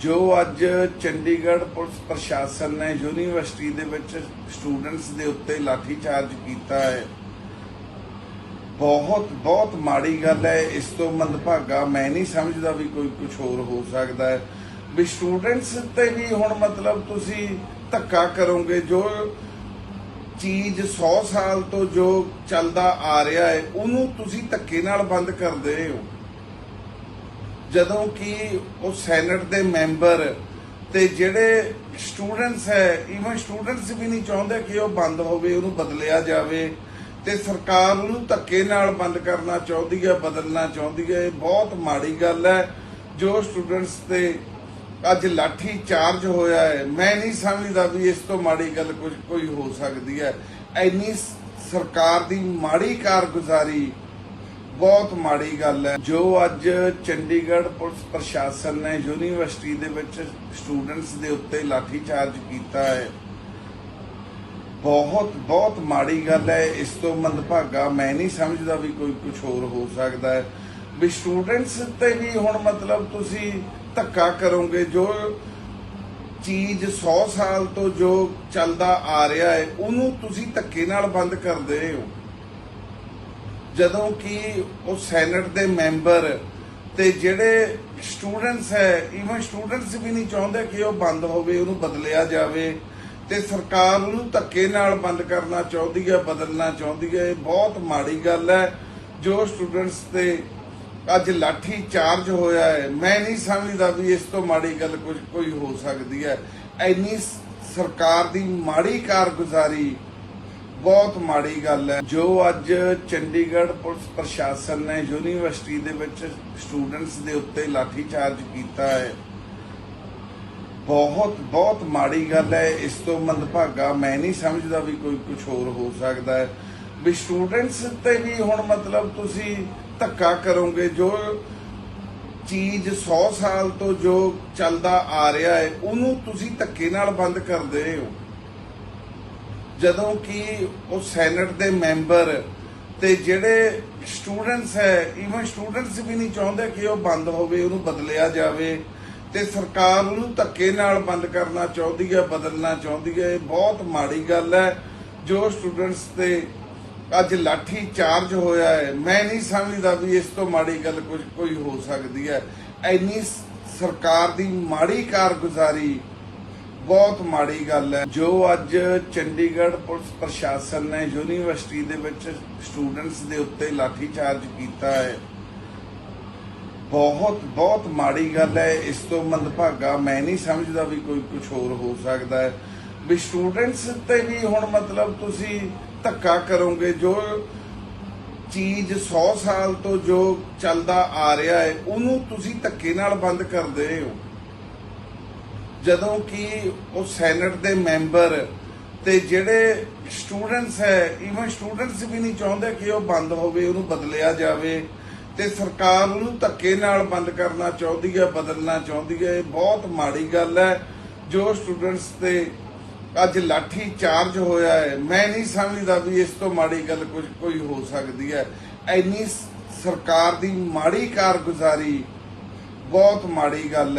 ਜੋ ਅੱਜ ਚੰਡੀਗੜ੍ਹ ਪੁਲਿਸ ਪ੍ਰਸ਼ਾਸਨ ਨੇ ਯੂਨੀਵਰਸਿਟੀ ਦੇ ਵਿੱਚ ਸਟੂਡੈਂਟਸ ਦੇ ਉੱਤੇ ਲਾਠੀ ਚਾਰਜ ਕੀਤਾ ਹੈ। ਬਹੁਤ ਬਹੁਤ ਮਾੜੀ ਗੱਲ ਹੈ। ਇਸ ਤੋਂ ਮੰਦਭਾਗਾ ਮੈਂ ਨਹੀਂ ਸਮਝਦਾ ਵੀ ਕੋਈ ਕੁਝ ਹੋਰ ਹੋ ਸਕਦਾ ਹੈ। ਵੀ ਸਟੂਡੈਂਟਸ ਤੇ ਵੀ ਹੁਣ ਮਤਲਬ ਤੁਸੀਂ ਧੱਕਾ ਕਰੋਗੇ, ਜੋ ਚੀਜ਼ 100 ਸਾਲ ਤੋਂ ਜੋ ਚੱਲਦਾ ਆ ਰਿਹਾ ਹੈ, ਉਹਨੂੰ ਤੁਸੀਂ ਧੱਕੇ ਨਾਲ ਬੰਦ ਕਰਦੇ ਹੋ। ਜਦੋਂ ਕਿ ਉਹ ਸੈਨੇਟ ਦੇ ਮੈਂਬਰ ਤੇ ਜਿਹੜੇ ਸਟੂਡੈਂਟਸ ਹੈ ਈਵਨ ਸਟੂਡੈਂਟਸ ਵੀ ਨਹੀਂ ਚਾਹੁੰਦੇ ਕਿ ਉਹ ਬੰਦ ਹੋਵੇ, ਉਹਨੂੰ ਬਦਲਿਆ ਜਾਵੇ। ਤੇ ਸਰਕਾਰ ਉਹਨੂੰ ਧੱਕੇ ਨਾਲ ਬੰਦ ਕਰਨਾ ਚਾਹੁੰਦੀ ਹੈ, ਬਦਲਣਾ ਚਾਹੁੰਦੀ ਹੈ। ਇਹ ਬਹੁਤ ਮਾੜੀ ਗੱਲ ਹੈ, ਜੋ ਸਟੂਡੈਂਟਸ ਤੇ ਅੱਜ ਲਾਠੀ ਚਾਰਜ ਹੋਇਆ ਹੈ। ਮੈਂ ਨਹੀਂ ਸਮਝਦਾ ਵੀ ਇਸ ਤੋਂ ਮਾੜੀ ਗੱਲ ਕੁਝ ਕੋਈ ਹੋ ਸਕਦੀ ਹੈ। ਐਨੀ ਸਰਕਾਰ ਦੀ ਮਾੜੀ ਕਾਰਗੁਜ਼ਾਰੀ ਬਹੁਤ ਮਾੜੀ ਗੱਲ ਹੈ। ਜੋ ਅੱਜ ਚੰਡੀਗੜ੍ਹ ਪੁਲਿਸ ਪ੍ਰਸ਼ਾਸਨ ਨੇ ਯੂਨੀਵਰਸਿਟੀ ਦੇ ਵਿੱਚ ਸਟੂਡੈਂਟਸ ਦੇ ਉੱਤੇ ਲਾਠੀ ਚਾਰਜ ਕੀਤਾ ਹੈ, ਬਹੁਤ ਬਹੁਤ ਮਾੜੀ ਗੱਲ ਹੈ। ਇਸ ਤੋਂ ਮੰਦਭਾਗਾ ਮੈਂ ਨਹੀਂ ਸਮਝਦਾ ਵੀ ਕੋਈ ਕੁਝ ਹੋਰ ਹੋ ਸਕਦਾ ਹੈ। ਵੀ ਸਟੂਡੈਂਟਸ ਤੇ ਵੀ ਹੁਣ ਮਤਲਬ ਤੁਸੀਂ ਧੱਕਾ ਕਰੋਗੇ, ਜੋ ਚੀਜ਼ 100 ਸਾਲ ਤੋਂ ਜੋ ਚੱਲਦਾ ਆ ਰਿਹਾ ਹੈ, ਉਹਨੂੰ ਤੁਸੀਂ ਧੱਕੇ ਨਾਲ ਬੰਦ ਕਰ ਕਰਦੇ ਹੋ। ਜਦੋਂ ਕਿ ਉਹ ਸੈਨੇਟ ਦੇ ਮੈਂਬਰ ਤੇ ਜਿਹੜੇ ਸਟੂਡੈਂਟਸ ਹੈ ਇਵਨ ਸਟੂਡੈਂਟਸ ਵੀ ਨਹੀਂ ਚਾਹੁੰਦੇ ਕਿ ਉਹ ਬੰਦ ਹੋਵੇ, ਉਹਨੂੰ ਬਦਲਿਆ ਜਾਵੇ। ਤੇ ਸਰਕਾਰ ਉਹਨੂੰ ਧੱਕੇ ਨਾਲ ਬੰਦ ਕਰਨਾ ਚਾਹੁੰਦੀ ਹੈ, ਬਦਲਣਾ ਚਾਹੁੰਦੀ ਹੈ। ਇਹ ਬਹੁਤ ਮਾੜੀ ਗੱਲ ਹੈ, ਜੋ ਸਟੂਡੈਂਟਸ ਤੇ ਅੱਜ ਲਾਠੀ ਚਾਰਜ ਹੋਇਆ ਹੈ। ਮੈਂ ਨਹੀਂ ਸਮਝਦਾ ਵੀ ਇਸ ਤੋਂ ਮਾੜੀ ਗੱਲ ਕੁਝ ਕੋਈ ਹੋ ਸਕਦੀ ਹੈ। ਐਨੀ ਸਰਕਾਰ ਦੀ ਮਾੜੀ ਕਾਰਗੁਜ਼ਾਰੀ ਬਹੁਤ ਮਾੜੀ ਗੱਲ ਹੈ। ਜੋ ਅੱਜ ਚੰਡੀਗੜ੍ਹ ਪੁਲਿਸ ਪ੍ਰਸ਼ਾਸਨ ਨੇ ਯੂਨੀਵਰਸਿਟੀ ਦੇ ਵਿੱਚ ਸਟੂਡੈਂਟਸ ਦੇ ਉੱਤੇ ਲਾਠੀ ਚਾਰਜ ਕੀਤਾ ਹੈ, ਬਹੁਤ ਬਹੁਤ ਮਾੜੀ ਗੱਲ ਹੈ। ਇਸ ਤੋਂ ਮੰਦਭਾਗਾ ਮੈਂ ਨਹੀਂ ਸਮਝਦਾ ਵੀ ਕੋਈ ਕੁਝ ਹੋਰ ਹੋ ਸਕਦਾ ਹੈ। ਵੀ ਸਟੂਡੈਂਟਸ ਤੇ ਵੀ ਹੁਣ ਮਤਲਬ ਤੁਸੀਂ ਧੱਕਾ ਕਰੋਗੇ, ਜੋ ਚੀਜ਼ 100 ਸਾਲ ਤੋਂ ਜੋ ਚੱਲਦਾ ਆ ਰਿਹਾ ਹੈ, ਉਹਨੂੰ ਤੁਸੀਂ ਧੱਕੇ ਨਾਲ ਬੰਦ ਕਰਦੇ ਹੋ। ਜਦੋਂ ਕਿ ਉਹ ਸੈਨੇਟ ਦੇ ਮੈਂਬਰ ਤੇ ਜਿਹੜੇ ਸਟੂਡੈਂਟਸ ਹੈ ਇਵਨ ਸਟੂਡੈਂਟਸ ਵੀ ਨਹੀਂ ਚਾਹੁੰਦੇ ਕਿ ਉਹ ਬੰਦ ਹੋਵੇ, ਉਹਨੂੰ ਬਦਲਿਆ ਜਾਵੇ। ਤੇ ਸਰਕਾਰ ਉਹਨੂੰ ਧੱਕੇ ਨਾਲ ਬੰਦ ਕਰਨਾ ਚਾਹੁੰਦੀ ਹੈ, ਬਦਲਣਾ ਚਾਹੁੰਦੀ ਹੈ। ਇਹ ਬਹੁਤ ਮਾੜੀ ਗੱਲ ਹੈ, ਜੋ ਸਟੂਡੈਂਟਸ ਤੇ ਅੱਜ ਲਾਠੀ ਚਾਰਜ ਹੋਇਆ ਹੈ। ਮੈਂ ਨਹੀਂ ਸਮਝਦਾ ਵੀ ਇਸ ਤੋਂ ਮਾੜੀ ਗੱਲ ਕੁਝ ਕੋਈ ਹੋ ਸਕਦੀ ਹੈ। ਐਨੀ ਸਰਕਾਰ ਦੀ ਮਾੜੀ ਕਾਰਗੁਜ਼ਾਰੀ ਬਹੁਤ ਮਾੜੀ ਗੱਲ ਹੈ। ਜੋ ਅੱਜ ਚੰਡੀਗੜ੍ਹ ਪੁਲਿਸ ਪ੍ਰਸ਼ਾਸਨ ਨੇ ਯੂਨੀਵਰਸਿਟੀ ਦੇ ਵਿੱਚ ਸਟੂਡੈਂਟਸ ਦੇ ਉੱਤੇ ਲਾਠੀ ਚਾਰਜ ਕੀਤਾ ਹੈ। ਬਹੁਤ ਬਹੁਤ ਮਾੜੀ ਗੱਲ ਹੈ। ਇਸ ਤੋਂ ਮੰਦਭਾਗਾ ਮੈਂ ਨਹੀਂ ਸਮਝਦਾ ਵੀ ਕੋਈ ਕੁਝ ਹੋਰ ਹੋ ਸਕਦਾ ਹੈ। ਵੀ ਸਟੂਡੈਂਟਸ ਤੇ ਵੀ ਹੁਣ ਮਤਲਬ ਤੁਸੀਂ ਧੱਕਾ ਕਰੋਗੇ, ਜੋ ਚੀਜ਼ 100 ਸਾਲ ਤੋਂ ਜੋ ਚੱਲਦਾ ਆ ਰਿਹਾ ਹੈ, ਉਹਨੂੰ ਤੁਸੀਂ ਧੱਕੇ ਨਾਲ ਬੰਦ ਕਰਦੇ ਹੋ। ਜਦੋਂ ਕਿ ਉਹ ਸੈਨੇਟ ਦੇ ਮੈਂਬਰ ਤੇ ਜਿਹੜੇ ਸਟੂਡੈਂਟਸ ਹੈ ਈਵਨ ਸਟੂਡੈਂਟਸ ਵੀ ਨਹੀਂ ਚਾਹੁੰਦੇ ਕਿ ਉਹ ਬੰਦ ਹੋਵੇ, ਉਹਨੂੰ ਬਦਲਿਆ ਜਾਵੇ। ਤੇ ਸਰਕਾਰ ਉਹਨੂੰ ਧੱਕੇ ਨਾਲ ਬੰਦ ਕਰਨਾ ਚਾਹੁੰਦੀ ਹੈ, ਬਦਲਣਾ ਚਾਹੁੰਦੀ ਹੈ। ਇਹ ਬਹੁਤ ਮਾੜੀ ਗੱਲ ਹੈ, ਜੋ ਸਟੂਡੈਂਟਸ ਤੇ ਅੱਜ ਲਾਠੀ ਚਾਰਜ ਹੋਇਆ ਹੈ। ਮੈਂ ਨਹੀਂ ਸਮਝਦਾ ਵੀ ਇਸ ਤੋਂ ਮਾੜੀ ਗੱਲ ਕੁਝ, ਕੋਈ ਹੋ ਸਕਦੀ ਹੈ। ਐਨੀ ਸਰਕਾਰ ਦੀ ਮਾੜੀ ਕਾਰਗੁਜ਼ਾਰੀ ਬਹੁਤ ਮਾੜੀ ਗੱਲ ਹੈ।